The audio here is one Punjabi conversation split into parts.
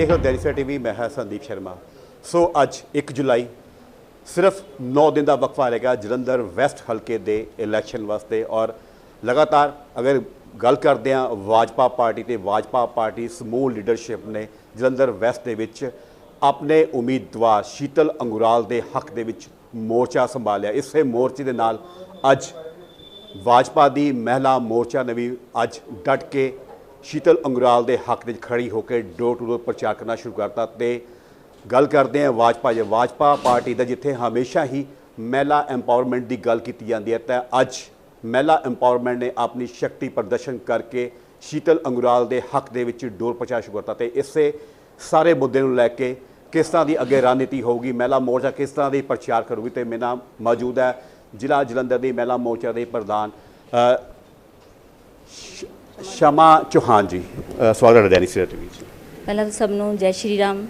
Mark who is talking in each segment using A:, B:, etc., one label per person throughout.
A: ਤੁਸੀਂ ਦੇਖ ਰਹੇ ਹੋ ਦੈਨਿਕ ਟੀਵੀ, ਮੈਂ ਹਾਂ ਸੰਦੀਪ ਸ਼ਰਮਾ। ਸੋ ਅੱਜ 1 ਜੁਲਾਈ ਸਿਰਫ 9 ਦਿਨ ਦਾ ਵਕਫਾ ਰਹੇਗਾ ਜਲੰਧਰ ਵੈਸਟ ਹਲਕੇ ਦੇ ਇਲੈਕਸ਼ਨ ਵਾਸਤੇ ਔਰ ਲਗਾਤਾਰ ਅਗਰ ਗੱਲ ਕਰਦੇ ਹਾਂ ਵਾਜਪਾ ਪਾਰਟੀ ਤੇ, ਵਾਜਪਾ ਪਾਰਟੀ ਸਮੂਹ ਲੀਡਰਸ਼ਿਪ ਨੇ ਜਲੰਧਰ ਵੈਸਟ ਦੇ ਵਿੱਚ ਆਪਣੇ ਉਮੀਦਵਾਰ ਸ਼ੀਤਲ ਅੰਗੁਰਾਲ ਦੇ ਹੱਕ ਦੇ ਵਿੱਚ ਮੋਰਚਾ ਸੰਭਾਲਿਆ। ਇਸੇ ਮੋਰਚੇ ਦੇ ਨਾਲ ਅੱਜ ਵਾਜਪਾ ਦੀ ਮਹਿਲਾ ਮੋਰਚਾ ਨੇ ਵੀ ਅੱਜ ਡਟ ਕੇ ਸ਼ੀਤਲ ਅੰਗਰਾਲ ਦੇ ਹੱਕ ਵਿੱਚ ਖੜੀ ਹੋ ਕੇ ਡੋਰ ਟੂ ਡੋਰ ਪ੍ਰਚਾਰ ਕਰਨਾ ਸ਼ੁਰੂ ਕਰਤਾ ਤੇ ਗੱਲ ਕਰਦੇ ਹਾਂ ਵਾਜਪਾ ਜੇ ਵਾਜਪਾ ਪਾਰਟੀ ਦਾ, ਜਿੱਥੇ ਹਮੇਸ਼ਾ ਹੀ ਮਹਿਲਾ ਐਮਪਾਵਰਮੈਂਟ ਦੀ ਗੱਲ ਕੀਤੀ ਜਾਂਦੀ ਹੈ। ਤਾਂ ਅੱਜ ਮਹਿਲਾ ਐਮਪਾਵਰਮੈਂਟ ਨੇ ਆਪਣੀ ਸ਼ਕਤੀ ਪ੍ਰਦਰਸ਼ਨ ਕਰਕੇ ਸ਼ੀਤਲ ਅੰਗਰਾਲ ਦੇ ਹੱਕ ਦੇ ਵਿੱਚ ਡੋਰ ਪ੍ਰਚਾਰ ਸ਼ੁਰੂ ਕਰਤਾ ਤੇ ਇਸੇ ਸਾਰੇ ਮੁੱਦੇ ਨੂੰ ਲੈ ਕੇ ਕਿਸ ਤਰ੍ਹਾਂ ਦੀ ਅੱਗੇ ਰਣਨੀਤੀ ਹੋਊਗੀ, ਮਹਿਲਾ ਮੋਰਚਾ ਕਿਸ ਤਰ੍ਹਾਂ ਦੀ ਪ੍ਰਚਾਰ ਕਰੂਗੀ ਤੇ ਮੇਰੇ ਨਾਲ ਮੌਜੂਦ ਹੈ ਜ਼ਿਲ੍ਹਾ ਜਲੰਧਰ ਦੀ ਮਹਿਲਾ ਮੋਰਚਾ ਦੇ ਪ੍ਰਧਾਨ ਸ਼- ਸ਼ਮਾ ਚੌਹਾਨ ਜੀ ਅ, ਸਵਾਗਤ ਹੈ ਦੈਨਿਕ ਸਵੇਰਾ ਟੀਵੀ 'ਚ।
B: ਪਹਿਲਾਂ ਤਾਂ ਸਭ ਨੂੰ ਜੈ ਸ਼੍ਰੀ ਰਾਮ।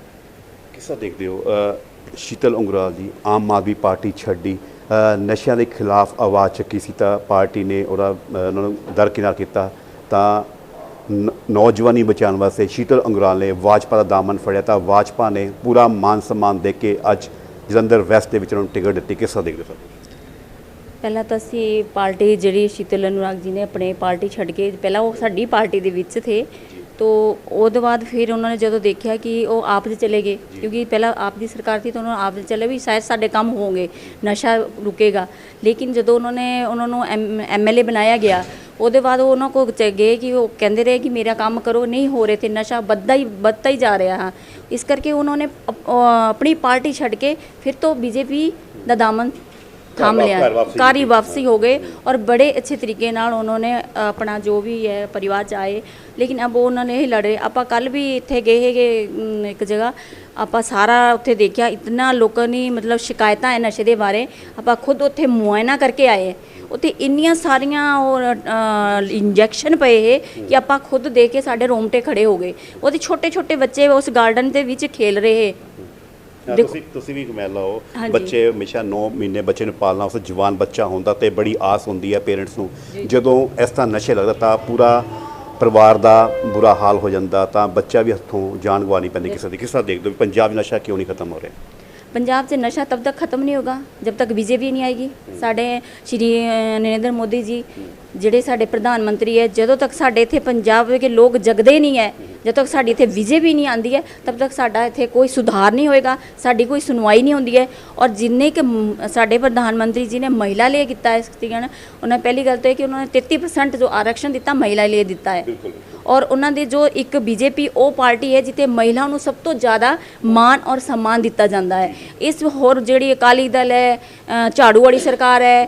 A: ਕਿਸ ਦੇਖਦੇ ਹੋ? ਅ, ਸ਼ੀਤਲ ਉਂਗਰਾਲ ਜੀ ਆਮ ਆਦਮੀ ਪਾਰਟੀ ਛੱਡੀ। ਅ, ਨਸ਼ਿਆਂ ਦੇ ਖਿਲਾਫ ਆਵਾਜ਼ ਚੱਕੀ ਸੀ ਤਾਂ ਪਾਰਟੀ ਨੇ ਉਹਦਾ ਅ, ਉਹਨਾਂ ਨੂੰ ਦਰਕਿਨਾਰ ਕੀਤਾ। ਤਾਂ ਨ- ਨੌਜਵਾਨੀ ਬਚਾਉਣ ਵਾਸਤੇ ਸ਼ੀਤਲ ਉਂਗਰਾਲ ਨੇ ਭਾਜਪਾ ਦਾ ਦਾਮਨ ਫੜਿਆ। ਤਾਂ ਭਾਜਪਾ ਨੇ ਪੂਰਾ ਮਾਨ ਸਨਮਾਨ ਦੇ ਕੇ ਅੱਜ ਜਲੰਧਰ ਵੈਸਟ ਦੇ ਵਿੱਚ ਉਹਨਾਂ ਨੂੰ ਟਿਕਟ ਦਿੱਤੀ। ਕਿਸ ਦੇਖਦੇ ਹੋ ਸਰ?
B: ਪਹਿਲਾਂ ਤਾਂ ਅਸੀਂ ਪਾਰਟੀ ਜਿਹੜੀ ਸ਼ੀਤਲ ਅਨੁਰਾਗ ਜੀ ਨੇ ਆਪਣੇ ਪਾਰਟੀ ਛੱਡ ਕੇ ਪਹਿਲਾਂ ਉਹ ਸਾਡੀ ਪਾਰਟੀ ਦੇ ਵਿੱਚ ਥੇ। ਤੋ ਉਹਦੇ ਬਾਅਦ ਫਿਰ ਉਹਨਾਂ ਨੇ ਜਦੋਂ ਦੇਖਿਆ ਕਿ ਉਹ ਆਪ ਦੇ ਚਲੇ ਗਏ ਕਿਉਂਕਿ ਪਹਿਲਾਂ ਆਪ ਦੀ ਸਰਕਾਰ ਸੀ ਤਾਂ ਉਹਨਾਂ ਆਪ ਦੇ ਚਲੇ ਵੀ ਸ਼ਾਇਦ ਸਾਡੇ ਕੰਮ ਹੋਣਗੇ ਨਸ਼ਾ ਰੁਕੇਗਾ। ਲੇਕਿਨ ਜਦੋਂ ਉਹਨਾਂ ਨੇ ਉਹਨਾਂ ਨੂੰ ਐਮਐਲਏ ਬਣਾਇਆ ਗਿਆ ਉਹਦੇ ਬਾਅਦ ਉਹ ਉਹਨਾਂ ਕੋ ਚ ਗਏ ਕਿ ਉਹ ਕਹਿੰਦੇ ਰਹੇ ਕਿ ਮੇਰਾ ਕੰਮ ਕਰੋ ਨਹੀਂ ਹੋ ਰਹੇ ਤੇ ਨਸ਼ਾ ਵੱਧਦਾ ਹੀ ਵੱਧਦਾ ਹੀ ਜਾ ਰਿਹਾ ਹਾਂ। ਇਸ ਕਰਕੇ ਉਹਨਾਂ ਨੇ ਆਪਣੀ ਪਾਰਟੀ ਛੱਡ ਕੇ ਫਿਰ ਤੋਂ ਬੀਜੇਪੀ ਦਾ ਦਾਮਨ थाम
A: वा-
B: लिया
A: घर वापसी
B: कारी
A: की।
B: वापसी हो गए और बड़े अच्छे तरीके ਨਾਲ उन्होंने अपना जो भी है परिवार ਚ ਆਏ ਲੇਕਿਨ ਅਬ ਉਹਨਾਂ ਨੇ ਹੀ ਲੜ ਰਹੇ ਆਪਾਂ ਕੱਲ ਵੀ ਇੱਥੇ ਗਏ ਹੈਗੇ ਅਮ, ਇੱਕ ਜਗ੍ਹਾ ਆਪਾਂ ਸਾਰਾ ਉੱਥੇ ਦੇਖਿਆ ਇਤਨਾ ਲੋਕਾਂ ਨੇ ਮਤਲਬ ਸ਼ਿਕਾਇਤਾਂ ਹੈ ਨਸ਼ੇ ਦੇ ਬਾਰੇ ਆਪਾਂ ਖੁਦ ਉੱਥੇ ਮੁਆਇਨਾ ਕਰਕੇ ਆਏ ਉੱਥੇ ਇੰਨੀਆਂ ਸਾਰੀਆਂ ਉਹ ਇੰਜੈਕਸ਼ਨ ਪਏ ਹੈ ਕਿ ਆਪਾਂ ਖੁਦ ਦੇਖ ਕੇ ਸਾਡੇ ਰੋਮਟੇ ਖੜੇ ਹੋ ਗਏ ਉਹਦੇ ਛੋਟੇ ਛੋਟੇ ਬੱਚੇ ਉਸ ਗਾਰਡਨ ਦੇ ਵਿੱਚ ਖੇਲ ਰਹੇ ਹੈ
A: ਹਾਂ,
B: ਦੇਖੋ-
A: ਤੁਸੀਂ ਤੁਸੀਂ ਵੀ ਹੋ
B: ਹਾਂਜੀ।
A: ਬੱਚੇ ਹਮੇਸ਼ਾ 9 ਮਹੀਨੇ ਬੱਚੇ ਨੂੰ ਪਾਲਣਾ ਉਸ ਜਵਾਨ ਬੱਚਾ ਹੁੰਦਾ ਤੇ ਬੜੀ ਆਸ ਹੁੰਦੀ ਹੈ ਪੇਰੈਂਟਸ ਨੂੰ। ਜਦੋਂ ਇਸ ਤਰ੍ਹਾਂ ਨਸ਼ੇ ਲੱਗਦਾ ਤਾਂ ਪੂਰਾ ਪਰਿਵਾਰ ਦਾ ਬੁਰਾ ਹਾਲ ਹੋ ਜਾਂਦਾ ਤਾਂ ਬੱਚਾ ਵੀ ਹੱਥੋਂ ਜਾਨ ਗਵਾਣੀ ਪੈਂਦੀ ਕਿਸੇ ਦੀ। ਕਿਸ ਤਰ੍ਹਾਂ ਦੇਖਦੇ ਹੋ ਪੰਜਾਬ ਨਸ਼ਾ ਕਿਉਂ ਨਹੀਂ ਖਤਮ ਹੋ ਰਿਹਾ?
B: ਪੰਜਾਬ 'ਚ ਨਸ਼ਾ ਤਬ ਤੱਕ ਖਤਮ ਨਹੀਂ ਹੋਗਾ ਜਬ ਤੱਕ ਬੀਜੇਪੀ ਨਹੀਂ ਆਏਗੀ। ਸਾਡੇ ਸ਼੍ਰੀ ਨਰਿੰਦਰ ਮੋਦੀ ਜੀ ਜਿਹੜੇ ਸਾਡੇ ਪ੍ਰਧਾਨ ਮੰਤਰੀ ਹੈ ਜਦੋਂ ਤੱਕ ਸਾਡੇ ਇੱਥੇ ਪੰਜਾਬ ਦੇ ਲੋਕ ਜਗਦੇ ਨਹੀਂ ਹੈ ਜਦ ਤੱਕ ਸਾਡੀ ਇੱਥੇ ਵਿਜੇ ਵੀ ਨਹੀਂ ਆਂਦੀ ਹੈ ਤਬ ਤੱਕ ਸਾਡਾ ਇੱਥੇ ਕੋਈ ਸੁਧਾਰ ਨਹੀਂ ਹੋਏਗਾ, ਸਾਡੀ ਕੋਈ ਸੁਣਵਾਈ ਨਹੀਂ ਹੁੰਦੀ ਹੈ। ਔਰ ਜਿੰਨੇ ਕਿ ਸਾਡੇ ਪ੍ਰਧਾਨ ਮੰਤਰੀ ਜੀ ਨੇ ਮਹਿਲਾ ਲਈ ਕੀਤਾ ਹੈ ਸਖਤੀਕਰਨ ਉਹਨਾਂ ਪਹਿਲੀ ਗੱਲ ਤਾਂ ਇਹ ਕਿ ਉਹਨਾਂ ਨੇ 33% ਜੋ ਆਰਕਸ਼ਣ ਦਿੱਤਾ, ਮਹਿਲਾ ਲਈ ਦਿੱਤਾ ਹੈ। ਔਰ ਉਹਨਾਂ ਦੇ ਜੋ ਇੱਕ ਬੀਜੇਪੀ ਉਹ ਪਾਰਟੀ ਹੈ ਜਿੱਥੇ ਮਹਿਲਾ ਨੂੰ ਸਭ ਤੋਂ ਜ਼ਿਆਦਾ ਮਾਣ ਔਰ ਸਨਮਾਨ ਦਿੱਤਾ ਜਾਂਦਾ ਹੈ। ਇਸ ਹੋਰ ਜਿਹੜੀ ਅਕਾਲੀ ਦਲ ਹੈ ਝਾੜੂ ਵਾਲੀ ਸਰਕਾਰ ਹੈ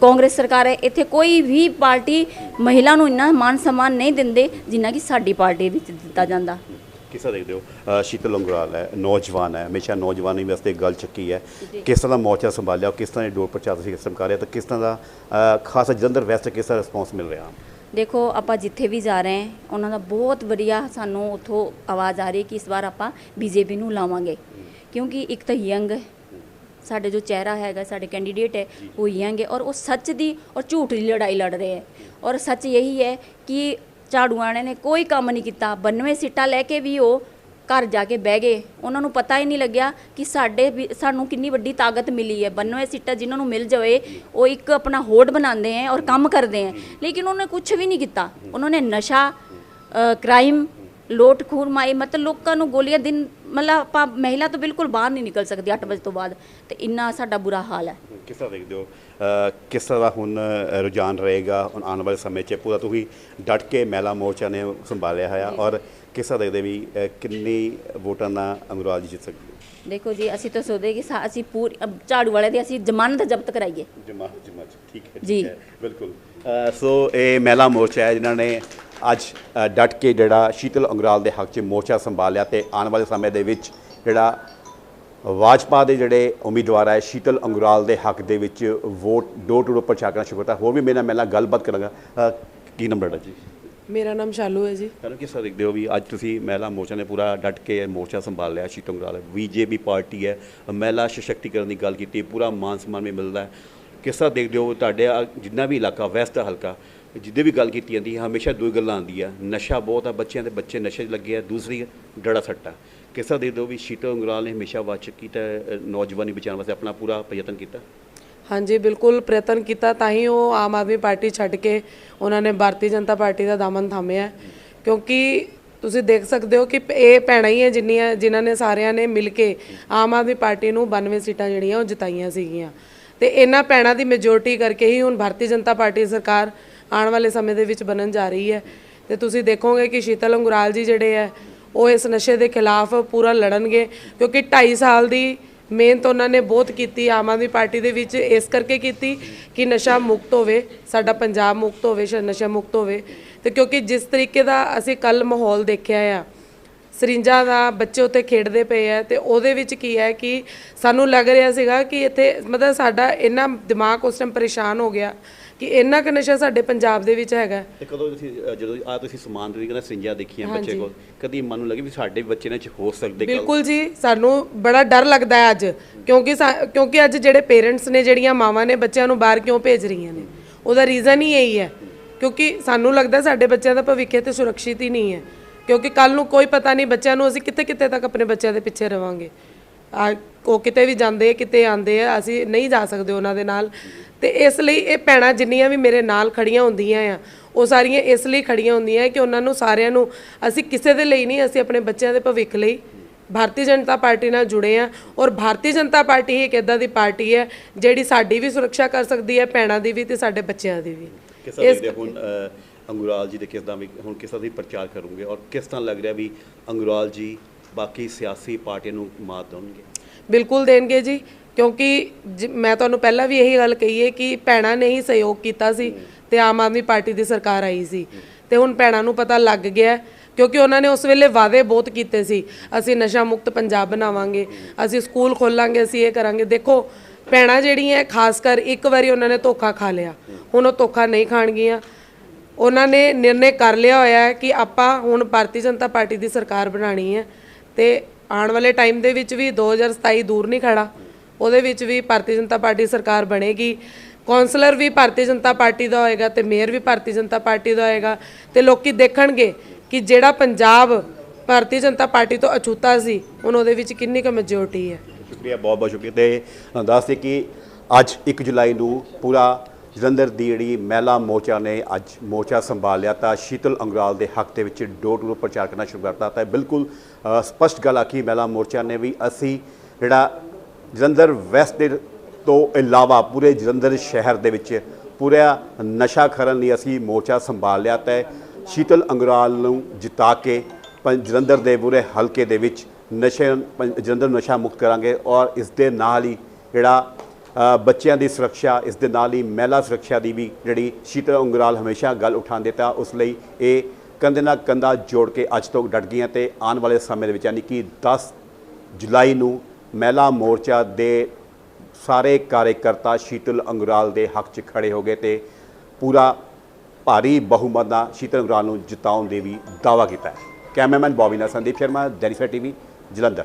B: ਕਾਂਗਰਸ ਸਰਕਾਰ ਹੈ ਇੱਥੇ ਕੋਈ ਵੀ ਪਾਰਟੀ ਮਹਿਲਾ ਨੂੰ ਇੰਨਾ ਮਾਣ ਸਨਮਾਨ ਨਹੀਂ ਦਿੰਦੇ ਜਿੰਨਾ ਕਿ ਸਾਡੀ ਪਾਰਟੀ ਵਿੱਚ ਦਿੱਤਾ ਜਾਂਦਾ।
A: ਕਿਸ ਤਰ੍ਹਾਂ ਦੇਖਦੇ ਹੋ? ਸ਼ੀਤਲ ਅੰਗਰਾਲ ਹੈ ਨੌਜਵਾਨ ਹੈ ਹਮੇਸ਼ਾ ਨੌਜਵਾਨੀ ਵਾਸਤੇ ਗੱਲ ਚੱਕੀ ਹੈ। ਕਿਸ ਤਰ੍ਹਾਂ ਦਾ ਮੋਰਚਾ ਸੰਭਾਲਿਆ ਕਿਸ ਤਰ੍ਹਾਂ ਦੇ ਡੋਰ ਪ੍ਰਚਾਰ ਤੁਸੀਂ ਤਰ੍ਹਾਂ ਕਰ ਰਹੇ ਤਾਂ ਕਿਸ ਤਰ੍ਹਾਂ ਦਾ ਖਾਸ ਜਲੰਧਰ ਵੈਸਟ ਕਿਸ ਤਰ੍ਹਾਂ ਰਿਸਪੌਂਸ ਮਿਲ ਰਿਹਾ?
B: ਦੇਖੋ, ਆਪਾਂ ਜਿੱਥੇ ਵੀ ਜਾ ਰਹੇ ਹਾਂ, ਉਹਨਾਂ ਦਾ ਬਹੁਤ ਵਧੀਆ ਸਾਨੂੰ ਉੱਥੋਂ ਆਵਾਜ਼ ਆ ਰਹੀ ਕਿ ਇਸ ਵਾਰ ਆਪਾਂ ਬੀਜੇਪੀ ਨੂੰ ਲਾਵਾਂਗੇ। ਕਿਉਂਕਿ ਇੱਕ ਤਾਂ ਯੰਗ ਸਾਡੇ ਜੋ ਚਿਹਰਾ ਹੈਗਾ, ਸਾਡੇ ਕੈਂਡੀਡੇਟ ਹੈ, ਉਹ ਯੰਗ ਹੈ ਔਰ ਉਹ ਸੱਚ ਦੀ ਔਰ ਝੂਠ ਦੀ ਲੜਾਈ ਲੜ ਰਹੇ ਹੈ। ਔਰ ਸੱਚ ਇਹੀ ਹੈ ਕਿ ਝਾੜੂ ਵਾਲਿਆਂ ਨੇ ਕੋਈ ਕੰਮ ਨਹੀਂ ਕੀਤਾ 92 ਸੀਟਾਂ ਲੈ ਕੇ ਵੀ ਉਹ ਘਰ ਜਾ ਕੇ ਬਹਿ ਗਏ। ਉਹਨਾਂ ਨੂੰ ਪਤਾ ਹੀ ਨਹੀਂ ਲੱਗਿਆ ਕਿ ਸਾਡੇ ਸਾਨੂੰ ਕਿੰਨੀ ਵੱਡੀ ਤਾਕਤ ਮਿਲੀ ਹੈ। 92 ਸੀਟਾਂ ਜਿਨ੍ਹਾਂ ਨੂੰ ਮਿਲ ਜਾਵੇ ਉਹ ਇੱਕ ਆਪਣਾ ਹੋੜ ਬਣਾਉਂਦੇ ਹੈ ਔਰ ਕੰਮ ਕਰਦੇ ਹੈ। ਲੇਕਿਨ ਉਹਨੇ ਕੁਝ ਵੀ ਨਹੀਂ ਕੀਤਾ। ਉਹਨਾਂ ਨੇ ਨਸ਼ਾ ਕ੍ਰਾਈਮ ਲੋਟ ਖੂਰ ਮਾਈ ਮਤਲਬ ਲੋਕਾਂ ਨੂੰ ਗੋਲੀਆਂ ਦਿਨ ਮਤਲਬ ਆਪਾਂ ਮਹਿਲਾ ਤੋਂ ਬਿਲਕੁਲ ਬਾਹਰ ਨਹੀਂ ਨਿਕਲ ਸਕਦੀ 8 ਵਜੇ ਤੋਂ ਬਾਅਦ। ਤੇ ਇੰਨਾ ਸਾਡਾ ਬੁਰਾ ਹਾਲ ਹੈ।
A: ਕਿਸ ਤਰ੍ਹਾਂ ਦੇਖਦੇ ਹੋ? ਕਿਸ ਤਰ੍ਹਾਂ ਦਾ ਹੁਣ ਰੁਝਾਨ ਰਹੇਗਾ? ਹੁਣ ਆਉਣ ਵਾਲੇ ਸਮੇਂ 'ਚ ਪੂਰਾ ਤੁਸੀਂ ਡਟ ਕੇ ਮਹਿਲਾ ਮੋਰਚਾ ਨੇ ਸੰਭਾਲਿਆ ਹੋਇਆ ਔਰ ਕਿਸ ਤਰ੍ਹਾਂ ਦੇਖਦੇ ਵੀ ਕਿੰਨੀ ਵੋਟਾਂ ਨਾਲ ਅੰਗਰਾਲ ਜੀ ਜਿੱਤ ਸਕਦੀ
B: ਦੇਖੋ ਜੀ ਅਸੀਂ ਤਾਂ ਸੋਚਦੇ ਕਿ ਸਾ- ਅਸੀਂ ਪੂਰੀ ਝਾੜੂ ਵਾਲੇ ਦੀ ਅਸੀਂ ਜ਼ਮਾਨਤ ਜ਼ਬਤ ਕਰਾਈਏ।
A: ਜਮਾ ਜਮਾ ਠੀਕ ਹੈ
B: ਜੀ।
A: ਠੀਕ ਹੈ ਬਿਲਕੁਲ। ਅ, ਸੋ ਇਹ ਮਹਿਲਾ ਮੋਰਚਾ ਹੈ ਜਿਨ੍ਹਾਂ ਨੇ ਅੱਜ ਅ, ਡਟ ਕੇ ਜਿਹੜਾ ਸ਼ੀਤਲ ਅੰਗਰਾਲ ਦੇ ਹੱਕ 'ਚ ਮੋਰਚਾ ਸੰਭਾਲਿਆ ਤੇ ਆਉਣ ਵਾਲੇ ਸਮੇਂ ਦੇ ਵਿੱਚ ਜਿਹੜਾ ਭਾਜਪਾ ਦੇ ਜਿਹੜੇ ਉਮੀਦਵਾਰ ਹੈ ਸ਼ੀਤਲ ਅੰਗਰਾਲ ਦੇ ਹੱਕ ਦੇ ਵਿੱਚ ਵੋਟ ਡੋਰ ਟੂ ਡੋਰ ਪ੍ਰਚਾਰ ਕਰਨਾ ਸ਼ੁਰੂ ਕਰਤਾ। ਹੋਰ ਵੀ ਮੇਰੇ ਨਾਲ ਮੇਰੇ ਨਾਲ ਗੱਲਬਾਤ ਕਰਾਂਗਾ। ਅ, ਕੀ ਨੰਬਰ ਹੈ ਜੀ?
C: ਮੇਰਾ ਨਾਮ ਸ਼ਾਲੂ ਹੈ ਜੀ।
A: ਤੁਹਾਨੂੰ ਕਿਸ ਤਰ੍ਹਾਂ ਦੇਖਦੇ ਹੋ ਵੀ ਅੱਜ ਤੁਸੀਂ ਮਹਿਲਾ ਮੋਰਚਾ ਨੇ ਪੂਰਾ ਡਟ ਕੇ ਮੋਰਚਾ ਸੰਭਾਲ ਲਿਆ ਸ਼ੀਤਲ ਅੰਗਰਾਲ ਬੀਜੇਪੀ ਪਾਰਟੀ ਹੈ, ਮਹਿਲਾ ਸਸ਼ਕਤੀਕਰਨ ਦੀ ਗੱਲ ਕੀਤੀ, ਪੂਰਾ ਮਾਨ ਸਨਮਾਨ ਵੀ ਮਿਲਦਾ ਕਿਸ ਤਰ੍ਹਾਂ ਦੇਖਦੇ ਹੋ ਤੁਹਾਡੇ ਜਿੰਨਾ ਵੀ ਇਲਾਕਾ, ਵੈਸਟ ਹਲਕਾ, ਜਿੱਦੇ ਵੀ ਗੱਲ ਕੀਤੀ ਜਾਂਦੀ ਹੈ ਹਮੇਸ਼ਾ ਦੋ ਹੀ ਗੱਲਾਂ ਆਉਂਦੀਆਂ ਨਸ਼ਾ ਬਹੁਤ ਆ ਬੱਚਿਆਂ ਦੇ, ਬੱਚੇ ਨਸ਼ੇ 'ਚ ਲੱਗੇ ਆ, ਦੂਸਰੀ ਡੜਾ ਸੱਟਾ। ਕਿਸ ਤਰ੍ਹਾਂ ਦੇ ਦੋ ਵੀ ਸ਼ੀਤਲ ਅੰਗਰਾਲ ਨੇ ਹਮੇਸ਼ਾ ਵਾਚਕ ਕੀਤਾ ਨੌਜਵਾਨੀ ਬਚਾਉਣ ਵਾਸਤੇ ਆਪਣਾ ਪੂਰਾ ਪ੍ਰਯਤਨ ਕੀਤਾ?
C: ਹਾਂਜੀ, ਬਿਲਕੁਲ ਪ੍ਰਯਤਨ ਕੀਤਾ ਤਾਂ ਹੀ ਉਹ ਆਮ ਆਦਮੀ ਪਾਰਟੀ ਛੱਡ ਕੇ ਉਹਨਾਂ ਨੇ ਭਾਰਤੀ ਜਨਤਾ ਪਾਰਟੀ ਦਾ ਦਾਮਨ ਥਾਮਿਆ ਕਿਉਂਕਿ ਤੁਸੀਂ ਦੇਖ ਸਕਦੇ ਹੋ ਕਿ ਇਹ ਭੈਣਾਂ ਹੀ ਹੈ ਜਿੰਨੀਆਂ ਜਿਨ੍ਹਾਂ ਨੇ ਸਾਰਿਆਂ ਨੇ ਮਿਲ ਕੇ ਆਮ ਆਦਮੀ ਪਾਰਟੀ ਨੂੰ 92 ਸੀਟਾਂ ਜਿਹੜੀਆਂ ਉਹ ਜਿਤਾਈਆਂ ਸੀਗੀਆਂ। ਤੇ ਇਹਨਾਂ ਭੈਣਾਂ ਦੀ ਮੈਜੋਰਟੀ ਕਰਕੇ ਹੀ ਹੁਣ ਭਾਰਤੀ ਜਨਤਾ ਪਾਰਟੀ ਸਰਕਾਰ ਆਉਣ ਵਾਲੇ ਸਮੇਂ ਦੇ ਵਿੱਚ ਬਣਨ ਜਾ ਰਹੀ ਹੈ। ਤੇ ਤੁਸੀਂ ਦੇਖੋਗੇ ਕਿ ਸ਼ੀਤਲ ਅੰਗੁਰਾਲ ਜੀ ਜਿਹੜੇ ਹੈ, ਉਹ ਇਸ ਨਸ਼ੇ ਦੇ ਖਿਲਾਫ ਪੂਰਾ ਲੜਨਗੇ। ਕਿਉਂਕਿ 2.5 ਸਾਲ ਦੀ ਮਿਹਨਤ ਉਹਨਾਂ ਨੇ ਬਹੁਤ ਕੀਤੀ, ਆਮ ਆਦਮੀ ਪਾਰਟੀ ਦੇ ਵਿੱਚ ਇਸ ਕਰਕੇ ਕੀਤੀ ਕਿ ਨਸ਼ਾ ਮੁਕਤ ਹੋਵੇ, ਸਾਡਾ ਪੰਜਾਬ ਮੁਕਤ ਹੋਵੇ ਨਸ਼ਾ ਮੁਕਤ ਹੋਵੇ। ਤੇ ਕਿਉਂਕਿ ਜਿਸ ਤਰੀਕੇ ਦਾ ਅਸੀਂ ਕੱਲ ਮਾਹੌਲ ਦੇਖਿਆ ਆ, ਸਰਿੰਜਾਂ ਦਾ ਬੱਚੇ ਉੱਤੇ ਖੇਡਦੇ ਪਏ ਆ ਤੇ ਉਹਦੇ ਵਿੱਚ ਕੀ ਹੈ ਕਿ ਸਾਨੂੰ ਲੱਗ ਰਿਹਾ ਸੀਗਾ ਕਿ ਇੱਥੇ ਮਤਲਬ ਸਾਡਾ ਇੰਨਾ ਦਿਮਾਗ ਉਸ ਟਾਈਮ ਪਰੇਸ਼ਾਨ ਹੋ ਗਿਆ ਕਿ ਇੰਨਾ ਕੁ ਨਸ਼ਾ ਸਾਡੇ ਪੰਜਾਬ ਦੇ ਵਿੱਚ ਹੈਗਾ।
A: ਤੇ ਕਦੋਂ ਤੁਸੀਂ ਜਦੋਂ ਆ ਤੁਸੀਂ ਸਮਾਨ ਤੁਸੀਂ ਕਹਿੰਦਾ ਸਿੰਜਾਂ ਦੇਖੀਆਂ ਬੱਚੇ ਕੋਲ ਕਦੀ ਮਨ ਨੂੰ ਲੱਗੇ ਵੀ ਸਾਡੇ ਬੱਚੇ ਨੇ ਚ ਹੋ ਸਕਦੇ?
C: ਬਿਲਕੁਲ ਜੀ ਸਾਨੂੰ ਬੜਾ ਡਰ ਲੱਗਦਾ ਹੈ ਅੱਜ ਕਿਉਂਕਿ ਕਿਉਂਕਿ ਅੱਜ ਜਿਹੜੇ ਪੇਰੈਂਟਸ ਨੇ ਜਿਹੜੀਆਂ ਮਾਵਾਂ ਨੇ ਬੱਚਿਆਂ ਨੂੰ ਬਾਹਰ ਕਿਉਂ ਭੇਜ ਰਹੀਆਂ ਨੇ? ਉਹਦਾ ਰੀਜ਼ਨ ਹੀ ਇਹੀ ਹੈ ਕਿਉਂਕਿ ਸਾਨੂੰ ਲੱਗਦਾ ਸਾਡੇ ਬੱਚਿਆਂ ਦਾ ਭਵਿੱਖ ਤੇ ਸੁਰੱਖਿਅਤ ਹੀ ਨਹੀਂ ਹੈ ਕਿਉਂਕਿ ਕੱਲ ਨੂੰ ਕੋਈ ਪਤਾ ਨਹੀਂ ਬੱਚਿਆਂ ਨੂੰ ਅਸੀਂ ਕਿੱਥੇ ਕਿੱਥੇ ਤੱਕ ਆਪਣੇ ਬੱਚਿਆਂ ਦੇ ਪਿੱਛੇ ਰਵਾਂਗੇ। ਆ ਉਹ ਕਿਤੇ ਵੀ ਜਾਂਦੇ ਕਿਤੇ ਆਉਂਦੇ ਆ ਅਸੀਂ ਨਹੀਂ ਜਾ ਸਕਦੇ ਉਹਨਾਂ ਦੇ ਨਾਲ। ਤੇ ਇਸ ਲਈ ਇਹ ਭੈਣਾਂ ਜਿੰਨੀਆਂ ਵੀ ਮੇਰੇ ਨਾਲ ਖੜੀਆਂ ਹੁੰਦੀਆਂ ਆ ਉਹ ਸਾਰੀਆਂ ਇਸ ਲਈ ਖੜੀਆਂ ਹੁੰਦੀਆਂ ਕਿ ਉਹਨਾਂ ਨੂੰ ਸਾਰਿਆਂ ਨੂੰ ਅਸੀਂ ਕਿਸੇ ਦੇ ਲਈ ਨਹੀਂ ਅਸੀਂ ਆਪਣੇ ਬੱਚਿਆਂ ਦੇ ਭਵਿੱਖ ਲਈ ਭਾਰਤੀ ਜਨਤਾ ਪਾਰਟੀ ਨਾਲ ਜੁੜੇ ਆ। ਔਰ ਭਾਰਤੀ ਜਨਤਾ ਪਾਰਟੀ ਹੀ ਇੱਕ ਇਦਾਂ ਦੀ ਪਾਰਟੀ ਹੈ ਜਿਹੜੀ ਸਾਡੀ ਵੀ ਸੁਰੱਖਿਆ ਕਰ ਸਕਦੀ ਹੈ ਭੈਣਾਂ ਦੀ ਵੀ ਤੇ ਸਾਡੇ ਬੱਚਿਆਂ ਦੀ ਵੀ।
A: ਹੋ ਹੁਣ ਅੰਗੁਰਾਲ ਜੀ ਦੇ ਕਿਸ ਦਾ ਵੀ ਹੁਣ ਕਿਸ ਤਰ੍ਹਾਂ ਦੀ ਪ੍ਰਚਾਰ ਕਰੋਗੇ? ਔਰ ਕਿਸ ਤਰ੍ਹਾਂ ਲੱਗ ਰਿਹਾ ਵੀ ਅੰਗੁਰਾਲ ਜੀ ਬਾਕੀ ਸਿਆਸੀ ਪਾਰਟੀਆਂ ਨੂੰ ਮਾਤ ਦੇਣਗੇ।
C: ਬਿਲਕੁਲ ਦੇਣਗੇ ਜੀ ਕਿਉਂਕਿ ਮੈਂ ਤੁਹਾਨੂੰ ਪਹਿਲਾਂ ਵੀ ਇਹੀ ਗੱਲ ਕਹੀ ਹੈ ਕਿ ਭੈਣਾਂ ਨੇ ਹੀ ਸਹਿਯੋਗ ਕੀਤਾ ਸੀ ਤੇ ਆਮ ਆਦਮੀ ਪਾਰਟੀ ਦੀ ਸਰਕਾਰ ਆਈ ਸੀ। ਤੇ ਹੁਣ ਭੈਣਾਂ ਨੂੰ ਪਤਾ ਲੱਗ ਗਿਆ ਕਿਉਂਕਿ ਉਹਨਾਂ ਨੇ ਉਸ ਵੇਲੇ ਵਾਅਦੇ ਬਹੁਤ ਕੀਤੇ ਸੀ ਅਸੀਂ ਨਸ਼ਾ ਮੁਕਤ ਪੰਜਾਬ ਬਣਾਵਾਂਗੇ ਅਸੀਂ ਸਕੂਲ ਖੋਲਾਂਗੇ ਅਸੀਂ ਇਹ ਕਰਾਂਗੇ। ਦੇਖੋ ਭੈਣਾਂ ਜਿਹੜੀਆਂ ਖਾਸ ਕਰ ਇੱਕ ਵਾਰੀ ਉਹਨਾਂ ਨੇ ਧੋਖਾ ਖਾ ਲਿਆ। ਹੁਣ ਉਹ ਧੋਖਾ ਨਹੀਂ ਖਾਣਗੀਆਂ। ਉਹਨਾਂ ਨੇ ਨਿਰਣੇ ਕਰ ਲਿਆ ਹੋਇਆ ਹੈ ਕਿ ਆਪਾਂ ਹੁਣ ਭਾਰਤੀ ਜਨਤਾ ਪਾਰਟੀ ਦੀ ਸਰਕਾਰ ਬਣਾਣੀ ਹੈ। ਤੇ ਆਉਣ ਵਾਲੇ ਟਾਈਮ ਦੇ ਵਿੱਚ ਵੀ 2027 ਦੂਰ ਨਹੀਂ ਖੜਾ। ਉਹਦੇ ਵਿੱਚ ਵੀ ਭਾਰਤੀ ਜਨਤਾ ਪਾਰਟੀ ਸਰਕਾਰ ਬਣੇਗੀ। ਕੌਂਸਲਰ ਵੀ ਭਾਰਤੀ ਜਨਤਾ ਪਾਰਟੀ ਦਾ ਹੋਏਗਾ ਤੇ ਮੇਅਰ ਵੀ ਭਾਰਤੀ ਜਨਤਾ ਪਾਰਟੀ ਦਾ ਹੋਏਗਾ ਤੇ ਲੋਕੀ ਦੇਖਣਗੇ ਕਿ ਜਿਹੜਾ ਪੰਜਾਬ ਭਾਰਤੀ ਜਨਤਾ ਪਾਰਟੀ ਤੋਂ ਅਛੂਤਾ ਸੀ, ਹੁਣ ਉਹਦੇ ਵਿੱਚ ਕਿੰਨੀ ਕੁ ਮੈਜੋਰਟੀ ਹੈ।
A: ਸ਼ੁਕਰੀਆ ਬਹੁਤ ਬਹੁਤ ਸ਼ੁਕਰੀਆ। ਤੇ ਤੁਹਾਨੂੰ ਕਿ ਅੱਜ 1 ਜੁਲਾਈ ਨੂੰ ਪੂਰਾ ਜਲੰਧਰ ਦੀ ਜਿਹੜੀ ਮਹਿਲਾ ਮੋਰਚਾ ਨੇ ਅੱਜ ਮੋਰਚਾ ਸੰਭਾਲ ਲਿਆ ਤਾਂ ਸ਼ੀਤਲ ਅੰਗਰਾਲ ਦੇ ਹੱਕ ਦੇ ਵਿੱਚ ਡੋਰ ਟੂ ਡੋਰ ਪ੍ਰਚਾਰ ਕਰਨਾ ਸ਼ੁਰੂ ਕਰਤਾ। ਤਾਂ ਬਿਲਕੁਲ ਅ, ਸਪਸ਼ਟ ਗੱਲ ਆਖੀ ਮਹਿਲਾ ਮੋਰਚਾ ਨੇ ਵੀ ਅਸੀਂ ਜਿਹੜਾ ਜਲੰਧਰ ਵੈਸਟ ਦੇ ਤੋਂ ਇਲਾਵਾ ਪੂਰੇ ਜਲੰਧਰ ਸ਼ਹਿਰ ਦੇ ਵਿੱਚ ਪੂਰਾ ਨਸ਼ਾ ਖਰਨ ਲਈ ਅਸੀਂ ਮੋਰਚਾ ਸੰਭਾਲ ਲਿਆ ਤਾਂ ਸ਼ੀਤਲ ਅੰਗਰਾਲ ਨੂੰ ਜਿਤਾ ਕੇ ਪੰ- ਜਲੰਧਰ ਦੇ ਪੂਰੇ ਹਲਕੇ ਦੇ ਵਿੱਚ ਨਸ਼ੇ ਪੰ- ਜਲੰਧਰ ਨੂੰ ਨਸ਼ਾ ਮੁਕਤ ਕਰਾਂਗੇ ਔਰ ਇਸ ਦੇ ਨਾਲ ਹੀ ਜਿਹੜਾ ਬੱਚਿਆਂ ਦੀ ਸੁਰੱਖਿਆ, ਇਸ ਦੇ ਨਾਲ ਹੀ ਮਹਿਲਾ ਸੁਰੱਖਿਆ ਦੀ ਵੀ ਜਿਹੜੀ ਸ਼ੀਤਲ ਅੰਗਰਾਲ ਹਮੇਸ਼ਾ ਗੱਲ ਉਠਾਉਂਦੇ ਤਾਂ ਉਸ ਲਈ ਇਹ ਕੰਧੇ ਨਾਲ ਕੰਧਾ ਜੋੜ ਕੇ ਅੱਜ ਤੋਂ ਡਟ ਗਈਆਂ ਤੇ ਆਉਣ ਵਾਲੇ ਸਮੇਂ ਦੇ ਵਿੱਚ ਯਾਨੀ ਕਿ 10 ਜੁਲਾਈ ਨੂੰ ਮਹਿਲਾ ਮੋਰਚਾ ਦੇ ਸਾਰੇ ਕਾਰਜਕਰਤਾ ਸ਼ੀਤਲ ਅੰਗਰਾਲ ਦੇ ਹੱਕ 'ਚ ਖੜੇ ਹੋ ਗਏ ਤੇ ਪੂਰਾ ਭਾਰੀ ਬਹੁਮਤ ਨਾਲ ਸ਼ੀਤਲ ਅੰਗਰਾਲ ਨੂੰ ਜਿਤਾਉਣ ਦੇ ਵੀ ਦਾਅਵਾ ਕੀਤਾ ਹੈ। ਕੈਮਰਾਮੈਨ ਬॉबी ਨਾਲ ਸੰਦੀਪ ਸ਼ਰਮਾ ਡੈਨੀਸਰ ਟੀਵੀ, ਜਲੰਧਰ।